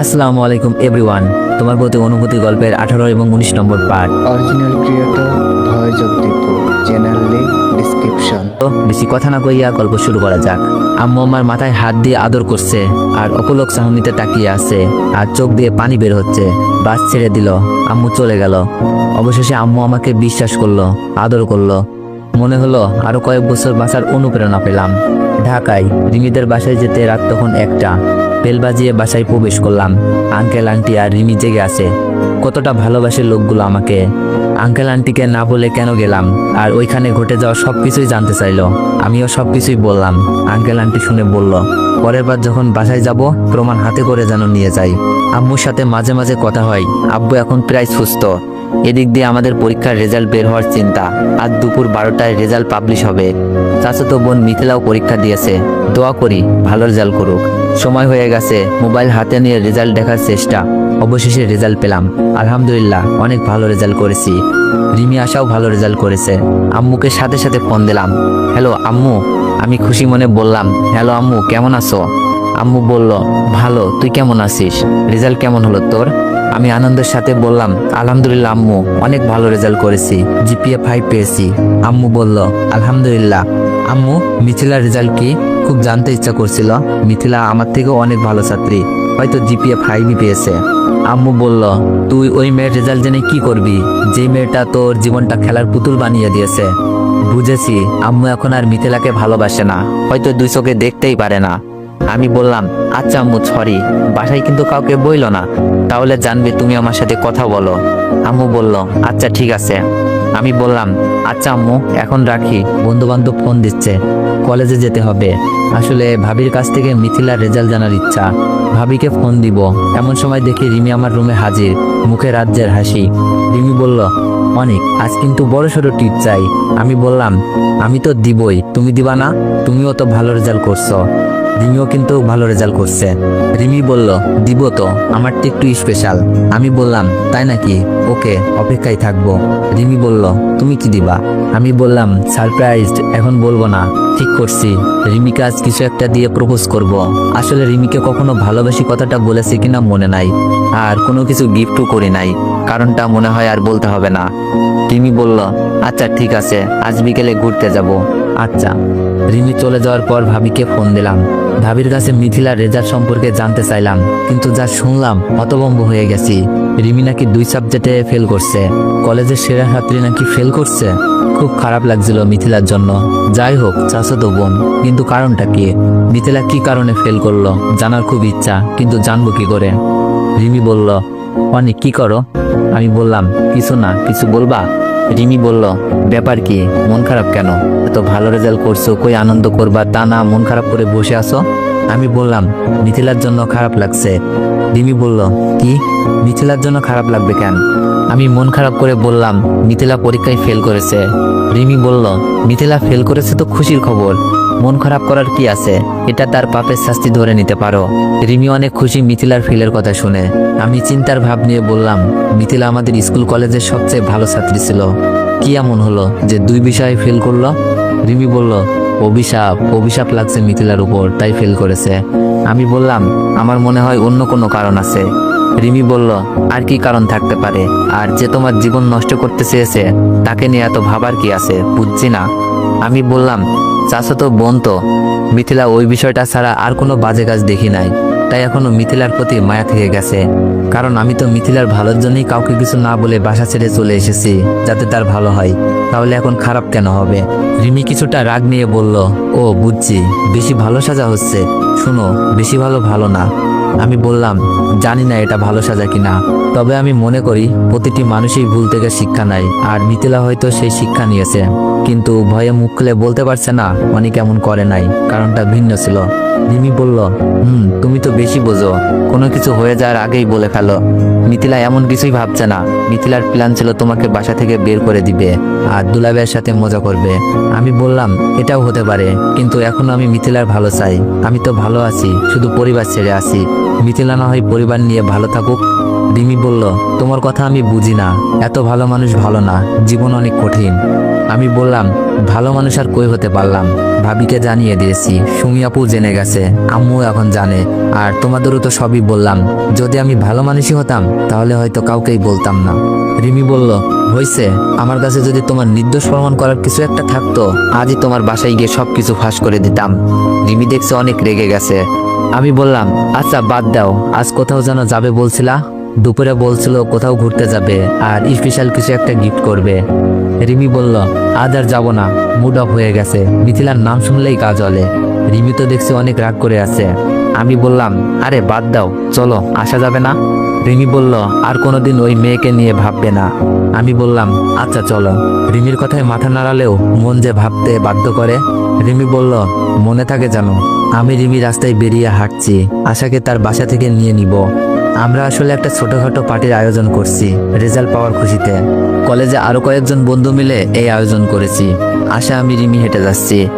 আসসালামু আলাইকুম এভরিওয়ান তোমার প্রতি অনুভূতি গল্পের আঠারো এবং উনিশ নম্বর part original creator voice of Dipu channel link description তো বেশি কথা না কইয়া গল্প শুরু করা যাক। আম্মু আমার মাথায় হাত দিয়ে আদর করছে আর অপলক চাহনিতে তাকিয়ে আছে আর চোখ দিয়ে পানি বের হচ্ছে। বাস ছেড়ে দিল আম্মু চলে গেল। অবশেষে আম্মু আমাকে বিশ্বাস করল আদর করল। মনে হলো আরও কয়েক বছর বাঁচার অনুপ্রেরণা পেলাম। ঢাকায় রিমিদের বাসায় যেতে রাত তখন একটা। বেল বাজিয়ে বাসায় প্রবেশ করলাম। আঙ্কেল, আন্টি আর রিমি জেগে আছে। কতটা ভালোবাসে লোকগুলো আমাকে। আঙ্কেল, আন্টিকে না বলে কেন গেলাম? আর ওইখানে ঘটে যাওয়া সব কিছুই জানতে চাইলো। আমিও সব কিছুই বললাম। আঙ্কেল, আন্টি শুনে বলল, পরের বার যখন বাসায় যাব, প্রমাণ হাতে করে যেন নিয়ে যাই। আম্মুর সাথে মাঝে মাঝে কথা হয়। আব্বু এখন প্রায় সুস্থ। এদিক দিয়ে আমাদের পরীক্ষার রেজাল্ট বের হওয়ার চিন্তা। আজ দুপুর বারোটায় রেজাল্ট পাবলিশ হবে। চাচাতো বোন মিথিলাও পরীক্ষা দিয়েছে। দোয়া করি ভালো রেজাল্ট করুক। সময় হয়ে গেছে, মোবাইল হাতে নিয়ে রেজাল্ট দেখার চেষ্টা। অবশেষে রেজাল্ট পেলাম। আলহামদুলিল্লাহ, অনেক ভালো রেজাল্ট করেছি। রিমি আশাও ভালো রেজাল্ট করেছে। আম্মুকে সাথে সাথে ফোন দিলাম। হ্যালো, আম্মু। আমি খুশি মনে বললাম, হ্যালো, আম্মু, কেমন আছো? আম্মু বলল, ভালো, তুই কেমন আছিস? রেজাল্ট কেমন হলো তোর? আমি আনন্দের সাথে বললাম, আলহামদুলিল্লাহ, আম্মু, অনেক ভালো রেজাল্ট করেছি, জিপিএ ফাইভ পেয়েছি। আম্মু বলল, আলহামদুলিল্লাহ। আম্মু মিছিলার রেজাল্ট কি? খুব জানতে ইচ্ছা করছিল, মিথিলা আমার থেকেও অনেক ভালো ছাত্রী, হয়তো জিপিএ ফাইভই পেয়েছে। আম্মু বলল, তুই ওই মেয়ের রেজাল্ট জেনে কি করবি? যে মেয়েটা তোর জীবনটা খেলার পুতুল বানিয়ে দিয়েছে। বুঝেছি, আম্মু এখন আর মিথিলাকে ভালোবাসে না, হয়তো দুই চোখে দেখতেই পারে না। আমি বললাম আচ্ছা আম্মু সরি বাসায় কিন্তু কাউকে বইল না, তাহলে জানবে তুমি আমার সাথে কথা বলো। আম্মু বলল আচ্ছা ঠিক আছে। আমি বললাম আচ্ছা আম্মু, এখন রাখি। বন্ধু বান্ধব ফোন দিচ্ছে, কলেজে যেতে হবে। আসলে ভাবির কাছ থেকে মিথিলার রেজাল্ট জানার ইচ্ছা। ভাবিকে ফোন দিব। এমন সময় দেখি রিমি আমার রুমে হাজির, মুখে রাজ্যের হাসি। রিমি বলল, অনেক, আজ কিন্তু বড় সড়ো টিপ চাই। আমি বললাম, আমি তো দিবই, তুমি দিবা না? তুমিও তো ভালো রেজাল্ট করছ। রিমিও কিন্তু ভালো রেজাল্ট করছে। রিমি বলল, দিব তো আমারটা একটু স্পেশাল আমি বললাম, তাই নাকি? ওকে, অপেক্ষায় থাকব। রিমি বলল, তুমি কি দিবা? আমি বললাম সারপ্রাইজড এখন বলব না। ঠিক করছি। রিমিকে আজ কিছু একটা দিয়ে প্রপোজ করব। আসলে রিমিকে কখনো ভালোবাসি কথাটা বলেছে কিনা মনে নাই। আর কোনো কিছু গিফটও করি নাই। কারণটা মনে হয় আর বলতে হবে না। রিমি বলল আচ্ছা ঠিক আছে। আজ বিকেলে ঘুরতে যাব। আচ্ছা। রিমি চলে যাওয়ার পর ভাবিকে ফোন দিলাম। ভাবির কাছে মিথিলার রেজাল্ট সম্পর্কে জানতে চাইলাম, কিন্তু যা শুনলাম, হতভম্ব হয়ে গেছি। রিমি নাকি দুই সাবজেক্টে ফেল করছে। কলেজের সেরা ছাত্রী নাকি ফেল করছে? খুব খারাপ লাগছিল মিথিলার জন্য। যাই হোক চাচাতো বোন, কিন্তু কারণটা কি? মিথিলা কি কারণে ফেল করল? জানার খুব ইচ্ছা, কিন্তু জানব কি করে? রিমি বলল, অনেক, কি করো? আমি বললাম, কিছু না, কিছু বলবা? রিমি বলল, ব্যাপার কি? মন খারাপ কেন? এত ভালো রেজাল্ট করছ, কই আনন্দ করবা? তা না, মন খারাপ করে বসে আছো? আমি বললাম, মিথিলার জন্য খারাপ লাগছে। রিমি বলল, কি? মিথিলার জন্য খারাপ লাগবে কেন? আমি মন খারাপ করে বললাম, মিথিলা পরীক্ষায় ফেল করেছে। রিমি বলল, মিথিলা ফেল করেছে তো খুশির খবর। মন খারাপ করার কি আছে? এটা তার পাপের শাস্তি ধরে নিতে পারো। রিমি অনেক খুশি মিথিলার ফেলের কথা শুনে। আমি চিন্তার ভাব নিয়ে বললাম, মিথিলা আমাদের স্কুল কলেজের সবচেয়ে ভালো ছাত্রী ছিল। কি এমন হলো যে দুই বিষয়ে ফেল করল? রিমি বলল, অভিশাপ অভিশাপ লাগছে মিথিলার উপর, তাই ফেল করেছে। আমি বললাম, আমার মনে হয় অন্য কোনো কারণ আছে। রিমি বলল, আর কি কারণ থাকতে পারে? আর যে তোমার জীবন নষ্ট করতে চেয়েছে, তাকে নিয়ে এত ভাবার কি আছে? বুঝছি না। আমি বললাম চাষা তো বোন তো। মিথিলা ওই বিষয়টা ছাড়া আর কোনো বাজে কাজ দেখি নাই। তাই এখনও মিথিলার প্রতি মায়া থেকে গেছে। কারণ আমি তো মিথিলার ভালোর জন্যই কাউকে কিছু না বলে বাসা ছেড়ে চলে এসেছি, যাতে তার ভালো হয়। তাহলে এখন খারাপ কেন হবে? রিমি কিছুটা রাগ নিয়ে বলল, ও, বুঝছি। বেশি ভালো সাজা হচ্ছে। শুনো, বেশি ভালো ভালো না। আমি বললাম, জানি না এটা ভালো সাজা কিনা। তবে আমি মনে করি, প্রতিটি মানুষই ভুল থেকে শিক্ষা নেয়, আর মিথিলা হয়তো সেই শিক্ষা নিয়েছে। কিন্তু ভয়ে মুখ খুলে বলতে পারছে না অনেক এমন করে নাই, কারণটা ভিন্ন ছিল। রিমি বলল, হুম, তুমি তো বেশি বোঝো। কোনো কিছু হয়ে যাওয়ার আগেই বলে ফেলো। মিথিলা এমন কিছুই ভাবছে না। মিথিলার প্ল্যান ছিল তোমাকে বাসা থেকে বের করে দিবে আর দুলাবের সাথে মজা করবে। আমি বললাম, এটাও হতে পারে। কিন্তু এখনও আমি মিথিলার ভালো চাই। আমি তো ভালো আছি, শুধু পরিবার ছেড়ে আছি। মিথিলা না হয় পরিবার নিয়ে ভালো থাকুক? রিমি বলল, তোমার কথা আমি বুঝি না। এত ভালো মানুষ ভালো না। জীবন অনেক কঠিন। আমি বললাম, ভালো মানুষ আর কই হতে পারলাম? ভাবিকে জানিয়ে দিয়েছি, সুমি আপু জেনে গেছে, আম্মু এখন জানে, আর তোমাদেরও তো সবই বললাম। যদি আমি ভালো মানুষই হতাম, তাহলে হয়তো কাউকেই বলতাম না। রিমি বলল হয়েছে আমার কাছে যদি তোমার নির্দোষ প্রমাণ করার কিছু একটা থাকতো, আজই তোমার বাসায় গিয়ে সবকিছু ফাঁস করে দিতাম। রিমি দেখছে অনেক রেগে গেছে। আমি বললাম আচ্ছা বাদ দাও, আজ কোথাও যেন যাবে বলছিলা? দুপুরে বলছিল, কোথাও ঘুরতে যাবে, আর স্পেশাল কিছু একটা গিফট করবে। রিমি বলল, আজ আর যাব না মুড অফ হয়ে গেছে। মিথিলার নাম শুনলেই কাজ হলে রিমি তো দেখছি অনেক রাগ করে আছে। আমি বললাম, আরে বাদ দাও, চলো, আসা যাবে না? রিমি বলল, আর কোনোদিন ওই মেয়েকে নিয়ে ভাববে না। আমি বললাম আচ্ছা চলো। রিমির কথায় মাথা নাড়ালেও মন যে ভাবতে বাধ্য করে। রিমি বলল, মনে থাকে জানো আমি রিমি রাস্তায় বেরিয়ে হাঁটছি। আশাকে তার বাসা থেকে নিয়ে নিব। আমরা আসলে একটা ছোটখাটো পার্টির আয়োজন করছি, রেজাল্ট পাওয়ার খুশিতে। কলেজে আরও কয়েকজন বন্ধু মিলে এই আয়োজন করেছি। আশা আমি রিমি হেঁটে যাচ্ছি।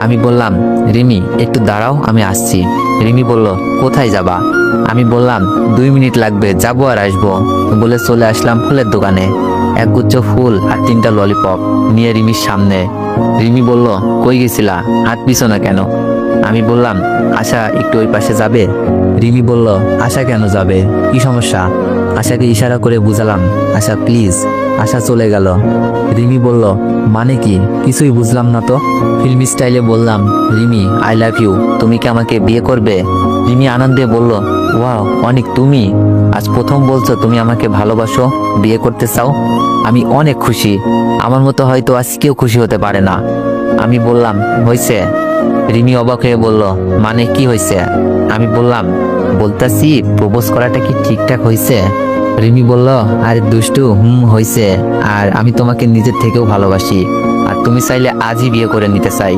আমি বললাম, রিমি, একটু দাঁড়াও, আমি আসছি। রিমি বলল, কোথায় যাবা? আমি বললাম, দুই মিনিট লাগবে, যাব আর আসব। বলে চলে আসলাম ফুলের দোকানে। একগুচ্ছ ফুল আর তিনটা ললিপপ নিয়ে রিমির সামনে। রিমি বলল, কই গেছিলা? হাত পিছো না কেন? আমি বললাম, আশা একটু ওই পাশে যাবে? রিমি বলল, আশা কেন যাবে? কি সমস্যা? আশাকে ইশারা করে বুঝালাম, আশা, প্লিজ, আশা চলে গেল। রিমি বলল মানে কি? কিছুই বুঝলাম না তো? ফিল্মি স্টাইলে বললাম, রিমি, আই লাভ ইউ। তুমি কি আমাকে বিয়ে করবে? রিমি আনন্দে বলল, ওয়াও, অনেক তুমি। আজ প্রথম বলছো তুমি আমাকে ভালোবাসো, বিয়ে করতে চাও। আমি অনেক খুশি। আমার মতো হয়তো আজ কেউ খুশি হতে পারে না। আমি বললাম, হয়েছে। রিমি অবাক হয়ে বলল মানে কি হয়েছে আমি বললাম, বলতাছি, প্রপোজ করাটা কি ঠিকঠাক হয়েছে রিমি বলল, আরে দুষ্টু, হুম হয়েছে আর আমি তোমাকে নিজের থেকেও ভালোবাসি। আর তুমি চাইলে আজই বিয়ে করে নিতে চাই।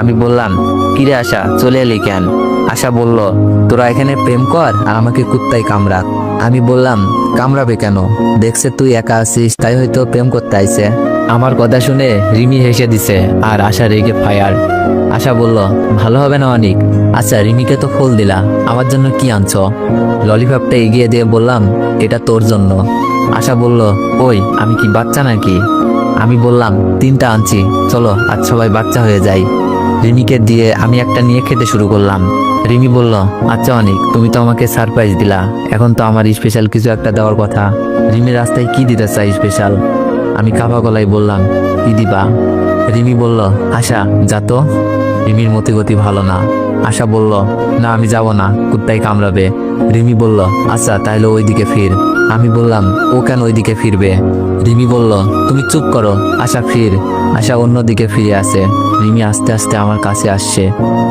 আমি বললাম, কিরে আশা, চলে এলি কেন? আশা বলল, তোরা এখানে প্রেম কর আর আমাকে কুত্তাই কামড়া আমি বললাম, কামড়াবে কেন? দেখছে তুই একা আছিস, তাই হয়তো প্রেম করতে আইছে। আমার কথা শুনে রিমি হেসে দিছে, আর আশা রেগে ফায়ার। আশা বলল, ভালো হবে না অনেক। আচ্ছা রিমিকে তো ফুল দিলা। আমার জন্য কি আনছ? ললিপপটা এগিয়ে দিয়ে বললাম, এটা তোর জন্য। আশা বলল, ওই, আমি কি বাচ্চা নাকি? আমি বললাম, তিনটা আনছি। চলো, আজ সবাই বাচ্চা হয়ে যাই। রিমিকে দিয়ে আমি একটা নিয়ে খেতে শুরু করলাম। রিমি বলল আচ্ছা অনেক, তুমি তো আমাকে সারপ্রাইজ দিলা। এখন তো আমার স্পেশাল কিছু একটা দেওয়ার কথা। রিমি রাস্তায় কি দিতে চাই স্পেশাল আমি কাপা গলায় বললাম, কি দিবা? রিমি বলল, আশা, যা তো। রিমির মতি গতি ভালো না। আশা বলল, না, আমি যাব না। কুত্তাই কামড়াবে। রিমি বলল আচ্ছা তাহলে ওইদিকে ফির। আমি বললাম, ও কেন ওইদিকে ফিরবে? রিমি বলল, তুমি চুপ করো, আশা ফির। আশা অন্যদিকে ফিরে আসে। রিমি আস্তে আস্তে আমার কাছে আসছে।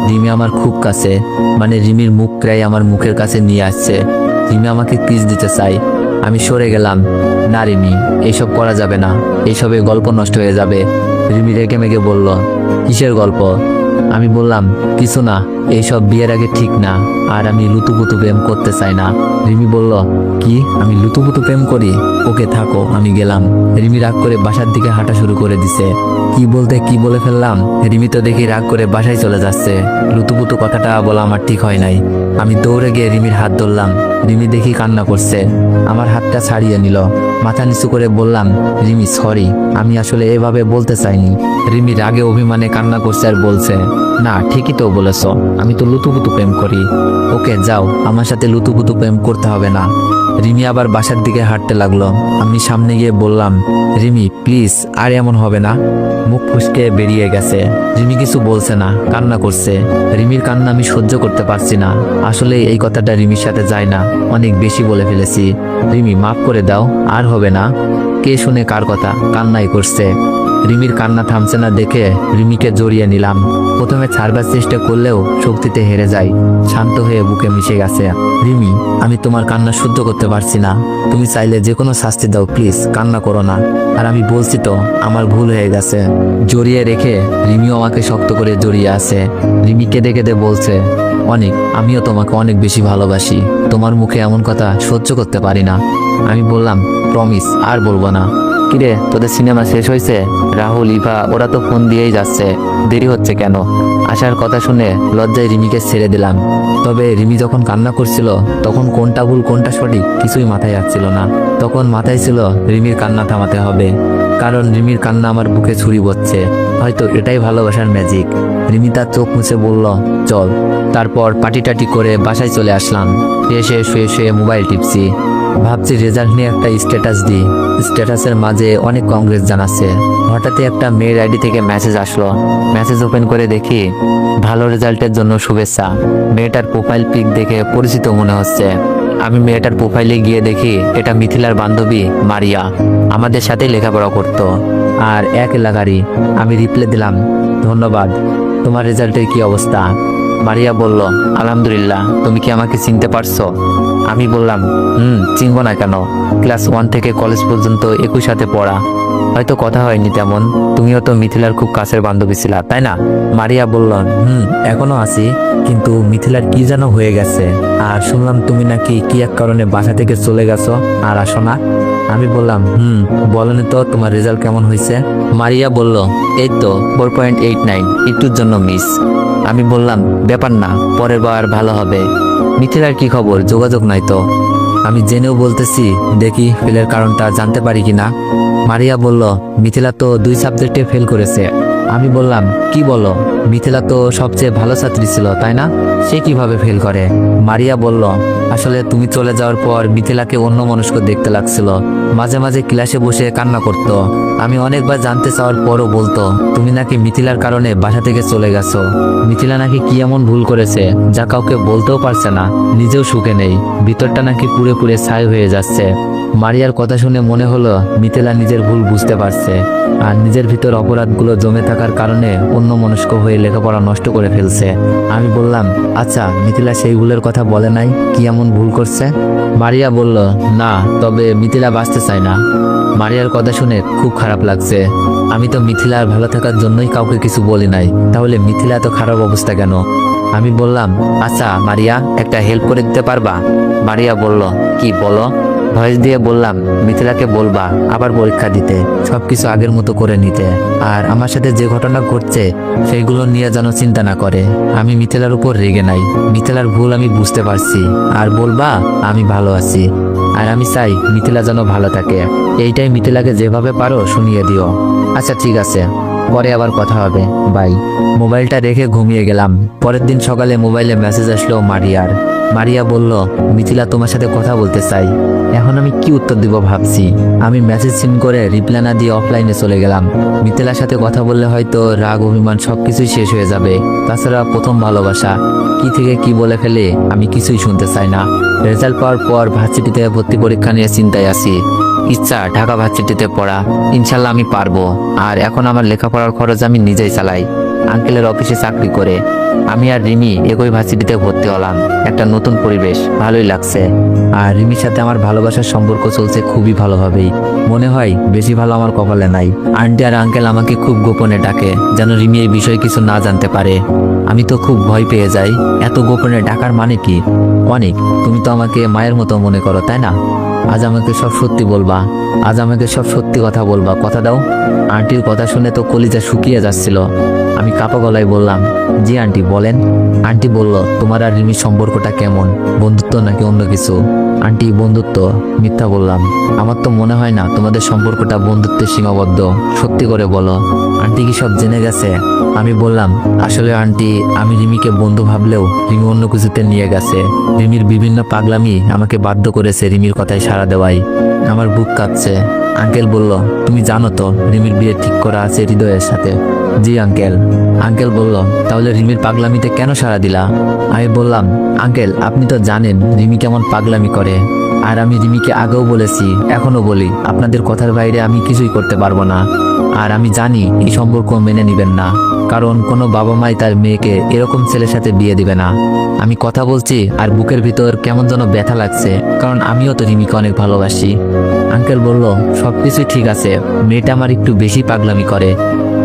রিমি আমার খুব কাছে মানে রিমির মুখ প্রায় আমার মুখের কাছে নিয়ে আসছে। রিমি আমাকে কিস দিতে চাই আমি সরে গেলাম। না, রিমি এইসব করা যাবে না। এইসবে গল্প নষ্ট হয়ে যাবে। রিমি রেগে মেগে বলল, কিসের গল্প? আমি বললাম, কিছু না, এইসব বিয়ের আগে ঠিক না, আর আমি লুতুপুতু প্রেম করতে চাই না। রিমি বলল, কি? আমি লুতুপুতু প্রেম করি? ওকে থাকো, আমি গেলাম। রিমি রাগ করে বাসার দিকে হাঁটা শুরু করে দিছে। কি বলতে কি বলে ফেললাম? রিমি তো দেখি রাগ করে বাসায় চলে যাচ্ছে। লুতুপুতু কথাটা বলা আমার ঠিক হয় নাই। আমি দৌড়ে গিয়ে রিমির হাত ধরলাম। রিমি দেখি কান্না করছে। আমার হাতটা ছাড়িয়ে নিল। মাথা নিচু করে বললাম, রিমি, সরি, আমি আসলে এভাবে বলতে চাইনি। রিমি রাগে অভিমানে কান্না করছে আর বলছে না, ঠিকই তো বলেছ। আমি তো লুতুপুতু প্রেম করি। ওকে, যাও, আমার সাথে লুতুপুতু প্রেম করতে হবে না। রিমি আবার বাসার দিকে হাঁটতে লাগল। আমি সামনে গিয়ে বললাম, রিমি, প্লিজ, আর এমন হবে না। মুখ ফুসকে বেরিয়ে গেছে। রিমি কিছু বলছে না, কান্না করছে। রিমির কান্না আমি সহ্য করতে পারছি না। আসলে এই কথাটা রিমির সাথে যায় না। অনেক বেশি বলে ফেলেছি। রিমি, মাফ করে দাও, আর হবে না। কে শুনে কার কথা? কান্নাই করছে। রিমির কান্না থামছে না দেখে রিমিকে জড়িয়ে নিলাম। প্রথমে ছাড়বার চেষ্টা করলেও শক্তিতে হেরে যাই শান্ত হয়ে বুকে মিশে গেছে। রিমি, আমি তোমার কান্না শুদ্ধ করতে পারছি না। তুমি চাইলে যে কোনো শাস্তি দাও, প্লিজ, কান্না করো না। আর আমি বলছি তো, আমার ভুল হয়ে গেছে। জড়িয়ে রেখে রিমিও আমাকে শক্ত করে জড়িয়ে আছে। রিমি কেঁদে কেঁদে বলছে, অনেক, আমিও তোমাকে অনেক বেশি ভালোবাসি। তোমার মুখে এমন কথা সহ্য করতে পারি না। আমি বললাম প্রমিস আর বলব না। কিরে, তোদের সিনেমা শেষ হয়েছে? রাহুল, ইভা, ওরা তো ফোন দিয়েই যাচ্ছে। দেরি হচ্ছে কেন? আসার কথা শুনে লজ্জায় রিমিকে ছেড়ে দিলাম। তবে রিমি যখন কান্না করছিল, তখন কোনটা ভুল, কোনটা সঠিক কিছুই মাথায় আসছিল না। তখন মাথায় ছিল রিমির কান্না থামাতে হবে। কারণ রিমির কান্না আমার বুকে ছুরি বচ্ছে। হয়তো এটাই ভালোবাসার ম্যাজিক রিমি তার চোখ মুছে বলল, চল। তারপর পাটি টাটি করে বাসায় চলে আসলাম। এসে শুয়ে শুয়ে মোবাইল টিপছি। ভাবছি রেজাল্ট নিয়ে একটা স্ট্যাটাস দিই। স্ট্যাটাসের মাঝে অনেক কংগ্রেস জানাচ্ছে। হঠাৎই একটা মেয়ের আইডি থেকে মেসেজ আসলো। মেসেজ ওপেন করে দেখি, ভালো রেজাল্টের জন্য শুভেচ্ছা। মেয়েটার প্রোফাইল পিক দেখে পরিচিত মনে হচ্ছে। আমি মেয়েটার প্রোফাইলে গিয়ে দেখি, এটা মিথিলার বান্ধবী মারিয়া। আমাদের সাথে লেখাপড়া করতো। আর এক এলাকারই। আমি রিপ্লে দিলাম, ধন্যবাদ। তোমার রেজাল্টের কি অবস্থা? মারিয়া বলল, আলহামদুলিল্লাহ। তুমি কি আমাকে চিনতে পারছ? আমি বললাম, হুম, চিনব না কেন? ক্লাস ওয়ান থেকে কলেজ পর্যন্ত একই সাথে পড়া। হয়তো কথা হয়নি তেমন। তুমিও তো মিথিলার খুব কাছের বান্ধবী ছিলা, তাই না? মারিয়া বলল, হুম, এখনও আছি, কিন্তু মিথিলার কি যেন হয়ে গেছে। আর শুনলাম তুমি নাকি কি এক কারণে বাসা থেকে চলে গেছো, আর আসো না? আমি বললাম, হুম, বলনি তো, তোমার রেজাল্ট কেমন হয়েছে? মারিয়া বলল, এই তো ফোর পয়েন্ট এইট নাইন একটুর জন্য মিস আমি বললাম, ব্যাপার না, পরের বার ভালো হবে। মিথিলার কি খবর? যোগাযোগ নাই তো। আমি জেনেও বলতেছি, দেখি ফেলের কারণটা জানতে পারি কি না মারিয়া বলল, মিথিলা তো দুই সাবজেক্টে ফেল করেছে। আমি বললাম, কি বলো? মিথিলা তো সবচেয়ে ভালো ছাত্রী ছিল, তাই না? সে কীভাবে ফেল করে? মারিয়া বলল আসলে তুমি চলে যাওয়ার পর মিথিলাকে অন্য মনস্ক দেখতে লাগছিল। মাঝে মাঝে ক্লাসে বসে কান্না করতো। আমি অনেকবার জানতে চাওয়ার পরও বলতো, তুমি নাকি মিথিলার কারণে বাসা থেকে চলে গেছো? মিথিলা নাকি কি এমন ভুল করেছে, যা কাউকে বলতেও পারছে না, নিজেও সুখে নেই। ভিতরটা নাকি পুড়ে পুরে ছাই হয়ে যাচ্ছে। মারিয়ার কথা শুনে মনে হলো, মিথিলা নিজের ভুল বুঝতে পারছে, আর নিজের ভিতর অপরাধগুলো জমে থাকার কারণে অন্য মনস্ক হয়ে লেখাপড়া নষ্ট করে ফেলছে। আমি বললাম আচ্ছা মিথিলা সেই ভুলের কথা বলে নাই? কি এমন ভুল করছে? মারিয়া বলল, না, তবে মিথিলা বাঁচতে চায় না। মারিয়ার কথা শুনে খুব খারাপ লাগছে। আমি তো মিথিলার ভালো থাকার জন্যই কাউকে কিছু বলি নাই। তাহলে মিথিলা এত খারাপ অবস্থা কেন? আমি বললাম আচ্ছা মারিয়া, একটা হেল্প করে দিতে পারবা? মারিয়া বলল, কি, বলো? ভয়েস দিয়ে বললাম, মিথিলাকে বলবা, আবার পরীক্ষা দিতে, সবকিছু আগের মতো করে নিতে। আর আমার সাথে যে ঘটনা ঘটছে, সেইগুলো নিয়ে যেন চিন্তা না করে। আমি মিথিলার উপর রেগে নাই। মিথিলার ভুল আমি বুঝতে পারছি। আর বলবা, আমি ভালো আছি। আর আমি চাই মিথিলা যেন ভালো থাকে। এইটাই মিথিলাকে যেভাবে পারো শুনিয়ে দিও। আচ্ছা ঠিক আছে। পরে আবার কথা হবে। বাই। মোবাইলটা রেখে ঘুমিয়ে গেলাম। পরের দিন সকালে মোবাইলে মেসেজ আসলো মারিয়ার। মারিয়া বলল, মিথিলা তোমার সাথে কথা বলতে চাই। এখন আমি কি উত্তর দিব ভাবছি। আমি মেসেজ সিন করে রিপ্লাই না দিয়ে অফলাইনে চলে গেলাম। মিথিলার সাথে কথা বললে হয়তো রাগ, অভিমান সবকিছুই শেষ হয়ে যাবে। তাছাড়া প্রথম ভালোবাসা। কি থেকে কি বলে ফেলে আমি কিছুই শুনতে চাই না। রেজাল্ট পাওয়ার পর ভার্সিটিতে ভর্তি পরীক্ষা নিয়ে চিন্তায় আছি। ইচ্ছা, ঢাকা ভার্সিটিতে পড়া। ইনশাল্লাহ আমি পারব। আর এখন আমার লেখাপড়ার খরচ আমি নিজেই চালাই। আঙ্কেলের অফিসে চাকরি করে। আমি আর রিমি একই ভার্সিটিতে ভর্তি হলাম। একটা নতুন পরিবেশ, ভালোই লাগছে। আর রিমির সাথে আমার ভালোবাসার সম্পর্ক চলছে খুবই ভালোভাবেই। মনে হয় বেশি ভালো আমার কপালে নাই। আন্টি আর আঙ্কেল আমাকে খুব গোপনে ডাকে, যেন রিমি এই বিষয়ে কিছু না জানতে পারে। আমি তো খুব ভয় পেয়ে যাই। এত গোপনে ডাকার মানে কি? অনেক। তুমি তো আমাকে মায়ের মতো মনে করো, তাই না? আজ আমাকে সব সত্যি বলবা। আজ আমাকে সব সত্যি কথা বলবা। কথা দাও। আন্টির কথা শুনে তো কলিজা শুকিয়ে যাচ্ছিল। আমি কাপা গলায় বললাম, জি, আন্টি। বলেন, আন্টি বলল, তোমার আর রিমির সম্পর্কটা কেমন? বন্ধুত্ব নাকি অন্য কিছু? আন্টি, বন্ধুত্ব, মিথ্যা বললাম। আমার তো মনে হয় না তোমাদের সম্পর্কটা বন্ধুত্বের সীমাবদ্ধ। সত্যি করে বলো, আন্টি কি সব জেনে গেছে? আমি বললাম, আসলে আন্টি, আমি রিমিকে বন্ধু ভাবলেও রিমি অন্য কিছুতে নিয়ে গেছে। রিমির বিভিন্ন পাগলামি আমাকে বাধ্য করেছে রিমির কথায় সাড়া দেওয়াই আমার বুক কাঁপছে। আঙ্কেল বলল, তুমি জানো তো, রিমির বিয়ে ঠিক করা আছে হৃদয়ের সাথে? জি, আঙ্কেল। আঙ্কেল বলল, তাহলে রিমির পাগলামিতে কেন সাড়া দিলা? আমি বললাম, আঙ্কেল, আপনি তো জানেন, রিমি কেমন পাগলামি করে। আর আমি রিমিকে আগেও বলেছি এখনও বলি, আপনাদের কথার বাইরে আমি কিছুই করতে পারব না। আর আমি জানি, এই সম্পর্ক মেনে নিবেন না। কারণ কোনো বাবা মাই তার মেয়েকে এরকম ছেলের সাথে বিয়ে দিবে না। আমি কথা বলছি আর বুকের ভিতর কেমন যেন ব্যথা লাগছে, কারণ আমিও তো রিমিকে অনেক ভালোবাসি। আঙ্কেল বলল সব কিছুই ঠিক আছে, মেয়েটা আমার একটু বেশি পাগলামি করে।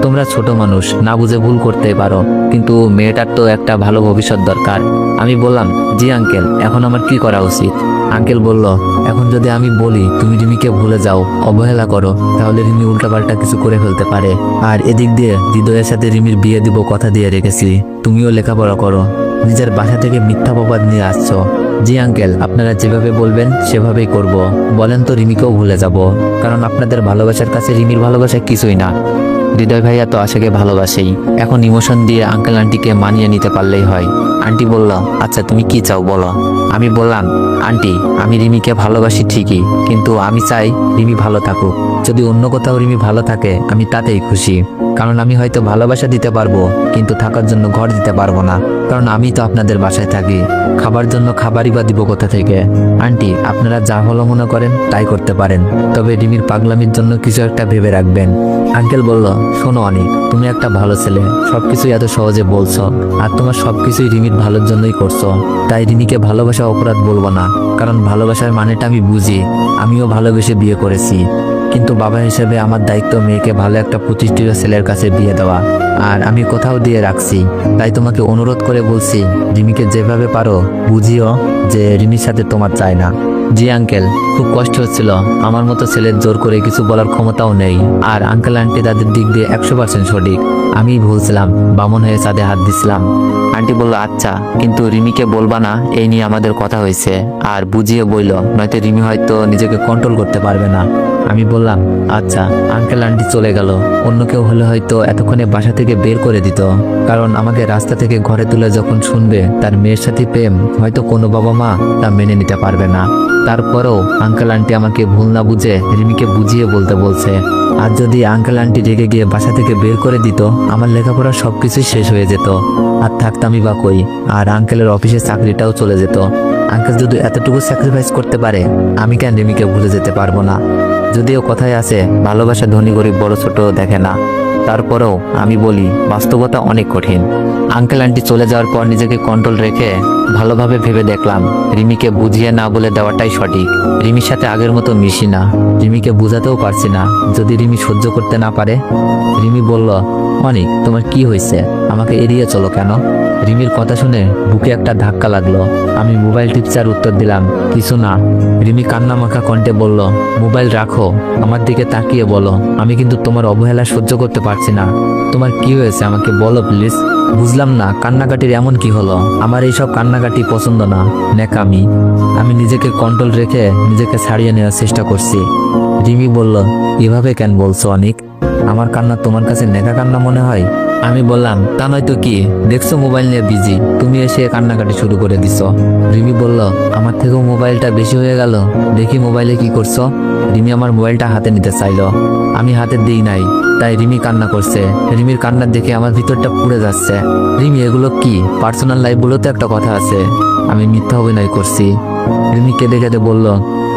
তোমরা ছোট মানুষ, না বুঝে ভুল করতে পারো। কিন্তু মেয়েটার তো একটা ভালো ভবিষ্যৎ দরকার। আমি বললাম, জি আঙ্কেল, এখন আমার কি করা উচিত? আঙ্কেল বলল, এখন যদি আমি বলি, তুমি রিমিকে ভুলে যাও, অবহেলা করো, তাহলে রিমি উল্টাপাল্টা কিছু করে ফেলতে পারে। আর এদিক দিয়ে হৃদয়ের সাথে রিমির বিয়ে দিব কথা দিয়ে রেখেছি। তুমিও লেখাপড়া করো। নিজের বাসা থেকে মিথ্যা প্রবাদ নিয়ে আসছো। জি আঙ্কেল, আপনারা যেভাবে বলবেন, সেভাবেই করব। বলেন তো রিমিকেও ভুলে যাব। কারণ আপনাদের ভালোবাসার কাছে রিমির ভালোবাসা কিছুই না। হৃদয় ভাইয়া তো আশাকে ভালোবাসেই। এখন ইমোশন দিয়ে আঙ্কেল আন্টিকে মানিয়ে নিতে পারলেই হয়। আন্টি বলল আচ্ছা তুমি কি চাও বলো? আমি বললাম, আন্টি, আমি রিমিকে ভালোবাসি ঠিকই, কিন্তু আমি চাই রিমি ভালো থাকুক। যদি অন্য কোথাও রিমি ভালো থাকে, আমি তাতেই খুশি। কারণ আমি হয়তো ভালোবাসা দিতে পারব, কিন্তু থাকার জন্য ঘর দিতে পারব না। কারণ আমি তো আপনাদের বাসায় থাকি। খাবার জন্য খাবারই বা দিব কোথা থেকে? আন্টি, আপনারা যা ভালো মনে করেন, তাই করতে পারেন। তবে রিমির পাগলামির জন্য কিছু একটা ভেবে রাখবেন। আঙ্কেল বলল, শোনো অনেক, তুমি একটা ভালো ছেলে। সবকিছু এত সহজে বলছো, আর তোমার সবকিছুই রিমির ভালোর জন্যই করছ। তাই রিমিকে ভালোবাসা অপরাধ বলব না, কারণ ভালোবাসার মানেটা আমি বুঝি। আমিও ভালোবেসে বিয়ে করেছি। কিন্তু বাবা হিসেবে আমার দায়িত্ব মেয়েকে ভালো একটা প্রতিষ্ঠিত ছেলের কাছে বিয়ে দেওয়া। আর আমি কোথাও দিয়ে রাখছি। তাই তোমাকে অনুরোধ করে বলছি, রিমিকে যেভাবে পারো, বুঝিও যে রিমির সাথে তোমার চাই না। জি আঙ্কেল, খুব কষ্ট হচ্ছিল। আমার মতো ছেলের জোর করে কিছু বলার ক্ষমতাও নেই। আর আঙ্কেল আন্টি তাদের দিক দিয়ে একশো পার্সেন্ট সঠিক। আমি ভুলছিলাম বামন হয়ে চাঁদে হাত দিছিলাম। আন্টি বলল আচ্ছা কিন্তু রিমিকে বলবা না, এই নিয়ে আমাদের কথা হয়েছে। আর বুঝিয়ে বইল নয়তো রিমি হয়তো নিজেকে কন্ট্রোল করতে পারবে না। আমি বললাম আচ্ছা আঙ্কেল আন্টি চলে গেল। অন্য কেউ হলে হয়তো এতক্ষণে বাসা থেকে বের করে দিত। কারণ আমাকে রাস্তা থেকে ঘরে তুলে যখন শুনবে তার মেয়ের সাথে প্রেম, হয়তো কোনো বাবা মা তা মেনে নিতে পারবে না। তারপরেও আঙ্কেল আন্টি আমাকে ভুল না বুঝে রিমিকে বুঝিয়ে বলতে বলছে আর যদি আঙ্কেল আন্টি রেগে গিয়ে বাসা থেকে বের করে দিত, আমার লেখাপড়া সবকিছুই শেষ হয়ে যেত। আর থাকতামই বা কই। আর আঙ্কেলের অফিসে চাকরিটাও চলে যেত। আঙ্কেল যদি এতটুকু স্যাক্রিফাইস করতে পারে, আমি কেন রিমিকে ভুলে যেতে পারব না? যদিও কথায় আছে, ভালোবাসা ধনী গরিব বড় ছোট দেখে না। তারপরেও আমি বলি, বাস্তবতা অনেক কঠিন। আঙ্কেল আন্টি চলে যাওয়ার পর নিজেকে কন্ট্রোল রেখে ভালোভাবে ভেবে দেখলাম, রিমিকে বুঝিয়ে না বলে দেওয়াটাই সঠিক। রিমির সাথে আগের মতো মিশি না। রিমিকে বুঝাতেও পারছি না, যদি রিমি সহ্য করতে না পারে? রিমি বলল অনেক তোমার কি হয়েছে? আমাকে এড়িয়ে চলো কেন? রিমির কথা শুনে বুকে একটা ধাক্কা লাগল। আমি মোবাইল টিপচার উত্তর দিলাম, কিছু না। রিমি কান্না মাখা কণ্ঠে বলল, মোবাইল রাখো, আমার দিকে তাকিয়ে বলো। আমি কিন্তু তোমার অবহেলা সহ্য করতে পারছি না। তোমার কি হয়েছে? আমাকে বলো, প্লিজ। বুঝলাম না, কান্নাকাটির এমন কি হলো? আমার এইসব কান্নাকাটি পছন্দ না নেকামি আমি নিজেকে কন্ট্রোল রেখে নিজেকে ছাড়িয়ে নেওয়ার চেষ্টা করছি। রিমি বলল, এভাবে কেন বলছো, অনিক? আমার কান্না তোমার কাছে নেকা কান্না মনে হয়? আমি বললাম, তা নয়তো কি? দেখছ মোবাইল নিয়ে বিজি তুমি এসে কান্নাকাটি শুরু করে দিছো। রিমি বলল, আমার থেকেও মোবাইলটা বেশি হয়ে গেল। দেখি মোবাইলে কি করছ। রিমি আমার মোবাইলটা হাতে নিতে চাইলো। আমি হাতে দিই নাই, তাই রিমি কান্না করছে। রিমির কান্নার দেখে আমার ভিতরটা পুড়ে যাচ্ছে। রিমি, এগুলো কি? পার্সোনাল লাইফ বলেও একটা কথা আছে। আমি মিথ্যা অভিনয় করছি। রিমি কেঁদে কেঁদে বলল,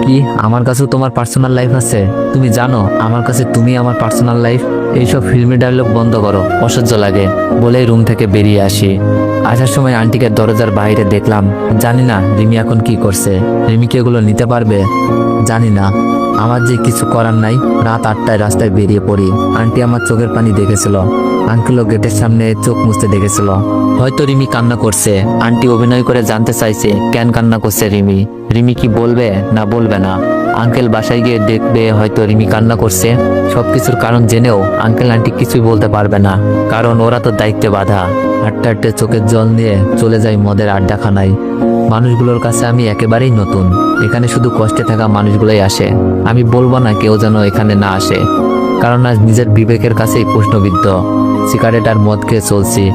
কি? আমার কাছেও তোমার পার্সোনাল লাইফ আছে? তুমি জানো, আমার কাছে তুমি আমার পার্সোনাল লাইফ? এইসব ফিল্মি ডায়লগ বন্ধ করো, অসহ্য লাগে। বলে রুম থেকে বেরিয়ে আসি। আসার সময় আন্টিকে দরজার বাইরে দেখলাম। জানি না রিমি এখন কি করছে। রিমি কি এগুলো নিতে পারবে? জানি না। আমার যে কিছু করার নাই, রাত আটটায় রাস্তায় বেরিয়ে পড়ি। আন্টি আমার চোখের পানি দেখেছিল। আঙ্কেলও গেটের সামনে চোখ মুছতে দেখেছিল। হয়তো রিমি কান্না করছে। আন্টি অভিনয় করে জানতে চাইছে, কেন কান্না করছে রিমি? রিমি কি বলবে না বলবে না? আঙ্কেল বাসায় গিয়ে দেখবে হয়তো রিমি কান্না করছে। সবকিছুর কারণ জেনেও আঙ্কেল আন্টি কিছুই বলতে পারবে না। কারণ ওরা তো দায়িত্বে বাধা। হাঁটতে হাঁটতে চোখের জল নিয়ে চলে যায় মদের আড্ডাখানায়। মানুষগুলোর কাছে আমি একেবারেই নতুন। এখানে শুধু কষ্টে থাকা মানুষগুলোই আসে। আমি বলব না কেউ যেন এখানে না আসে। কারণ আজ নিজের বিবেকের কাছেই প্রশ্নবিদ্ধ। সিগারেট আর মদ খেয়ে চলছি।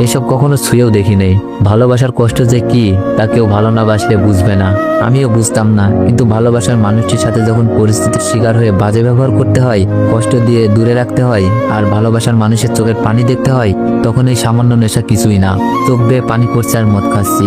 এসব কখনো ছুঁয়েও দেখি নেই। ভালোবাসার কষ্ট যে কি, তা কেউ ভালো না বাসলে বুঝবে না। আমিও বুঝতাম না। কিন্তু ভালোবাসার মানুষটির সাথে যখন পরিস্থিতির শিকার হয়ে বাজে ব্যবহার করতে হয়, কষ্ট দিয়ে দূরে রাখতে হয়, আর ভালোবাসার মানুষের চোখের পানি দেখতে হয় তখন এই সামান্য নেশা কিছুই না। চোখ বেয়ে পানি পড়ছে আর মদ খাচ্ছি।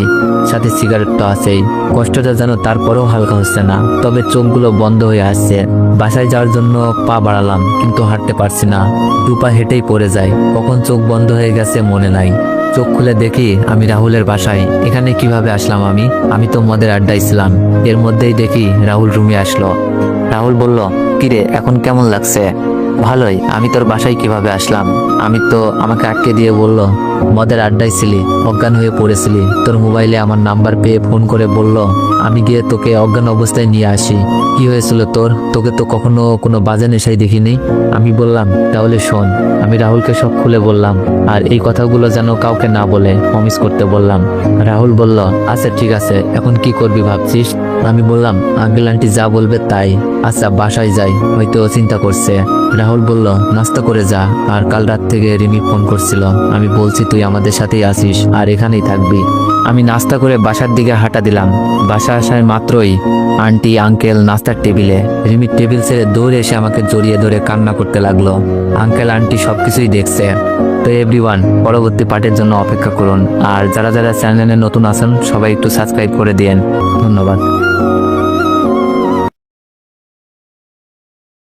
সাথে সিগারেট তো আছেই। কষ্টটা যেন তারপরেও হালকা হচ্ছে না। তবে চোখগুলো বন্ধ হয়ে আসছে। বাসায় যাওয়ার জন্য পা বাড়ালাম, কিন্তু হাঁটতে পারছি না। দুপা হেঁটেই পড়ে যায় কখন চোখ বন্ধ হয়ে গেছে মনে নাই। চোখ খুলে দেখি আমি রাহুলের বাসায়। এখানে কীভাবে আসলাম আমি? আমি তো মদের আড্ডায় ছিলাম। এর মধ্যেই দেখি রাহুল রুমে আসলো। রাহুল বলল, কিরে, এখন কেমন লাগছে? ভালোই, আমি তোর বাসায় কীভাবে আসলাম? আমি তো আমাকে আটকে দিয়ে বলল, মদের আড্ডায় ছিলি, অজ্ঞান হয়ে পড়েছিলি। তোর মোবাইলে আমার নাম্বার পেয়ে ফোন করে বলল, আমি গিয়ে তোকে অজ্ঞান অবস্থায় নিয়ে আসি। কি হয়েছিল তোর? তোকে তো কখনো কোনো বাজে নেশাই দেখিনি। আমি বললাম, তাহলে শোন। আমি রাহুলকে সব খুলে বললাম, আর এই কথাগুলো যেন কাউকে না বলে প্রমিস করতে বললাম। রাহুল বলল আচ্ছা ঠিক আছে, এখন কি করবি ভাবছিস? আমি বললাম, আঙ্কেল আন্টি যা বলবে তাই। আচ্ছা বাসায় যাই। হয়তো চিন্তা করছে। রাহুল বলল, নাস্তা করে যা। আর কাল রাত থেকে রিমি ফোন করছিল, আমি বলছি তুই আমাদের সাথেই আসিস আর এখানেই থাকবি। আমি নাস্তা করে বাসার দিকে হাঁটা দিলাম। বাসা আসার মাত্রই আন্টি, আঙ্কেল নাস্তার টেবিলে, রিমির টেবিল ছেড়ে দৌড়ে এসে আমাকে জড়িয়ে ধরে কান্না করতে লাগল। আঙ্কেল আন্টি সবকিছুই দেখছে। তো এভরিওয়ান পরবর্তী পার্টের জন্য অপেক্ষা করুন। আর যারা যারা চ্যানেলে নতুন আছেন, সবাই একটু সাবস্ক্রাইব করে দিয়েন। ধন্যবাদ। Thank you.